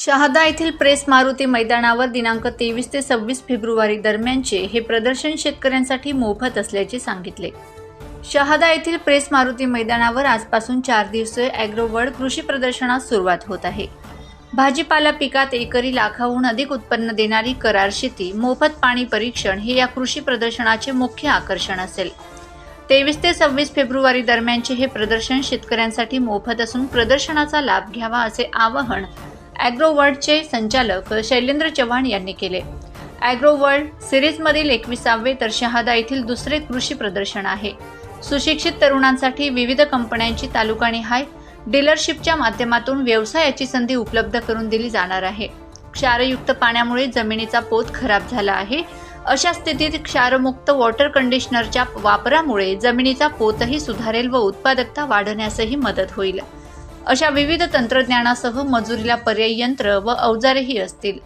शहादा येथील प्रेस मारुती मैदानावर दिनांक तेवीस ते सव्वीस फेब्रुवारी दरम्यानचे हे प्रदर्शन शेतकऱ्यांसाठी मोफत असल्याचे सांगितले. शहादा येथील प्रेस मारुती मैदानावर आजपासून चार दिवसीय अॅग्रोवर्ड कृषी प्रदर्शनास सुरुवात होत आहे. भाजीपाला पिकात एकरी लाखाहून अधिक उत्पन्न देणारी करार शेती मोफत पाणी परीक्षण हे या कृषी प्रदर्शनाचे मुख्य आकर्षण असेल. तेवीस ते सव्वीस फेब्रुवारी दरम्यानचे हे प्रदर्शन शेतकऱ्यांसाठी मोफत असून प्रदर्शनाचा लाभ घ्यावा असे आवाहन अॅग्रो वर्ल्डचे संचालक शैलेंद्र चव्हाण यांनी केले. अॅग्रो वर्ल्ड सिरीजमधील एकविसावे तर शहादा येथील दुसरे कृषी प्रदर्शन आहे. सुशिक्षित तरुणांसाठी विविध कंपन्यांची तालुकानिहाय डीलरशिपच्या माध्यमातून व्यवसायाची संधी उपलब्ध करून दिली जाणार आहे. क्षारयुक्त पाण्यामुळे जमिनीचा पोत खराब झाला आहे. अशा स्थितीत क्षारमुक्त वॉटर कंडिशनरच्या वापरामुळे जमिनीचा पोतही सुधारेल व उत्पादकता वाढण्यासही मदत होईल. अशा विविध तंत्रज्ञानासह मजुरीला पर्यायी यंत्र व अवजारेही असतील.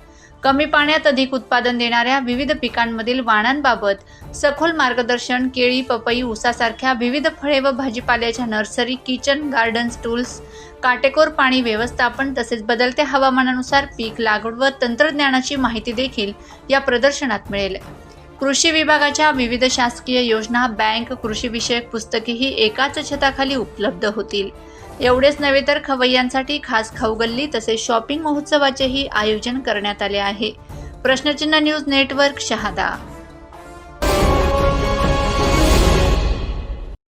कमी पाण्यात अधिक उत्पादन देणाऱ्या विविध पिकांमधील वाणांबाबत सखोल मार्गदर्शन केळी पपई ऊसासारख्या विविध फळे व भाजीपाल्याच्या नर्सरी किचन गार्डन्स टूल्स काटेकोर पाणी व्यवस्थापन तसेच बदलत्या हवामानानुसार पीक लागवड व तंत्रज्ञानाची माहिती देखील या प्रदर्शनात मिळेल. कृषी विभागाच्या विविध शासकीय योजना बँक कृषीविषयक पुस्तकेही एकाच छताखाली उपलब्ध होतील. एवढेच नव्हे तर खवय्यांसाठी खास खाऊगल्ली तसेच शॉपिंग महोत्सवाचेही आयोजन करण्यात आले आहे. प्रश्नचिन्ह न्यूज नेटवर्क शहादा.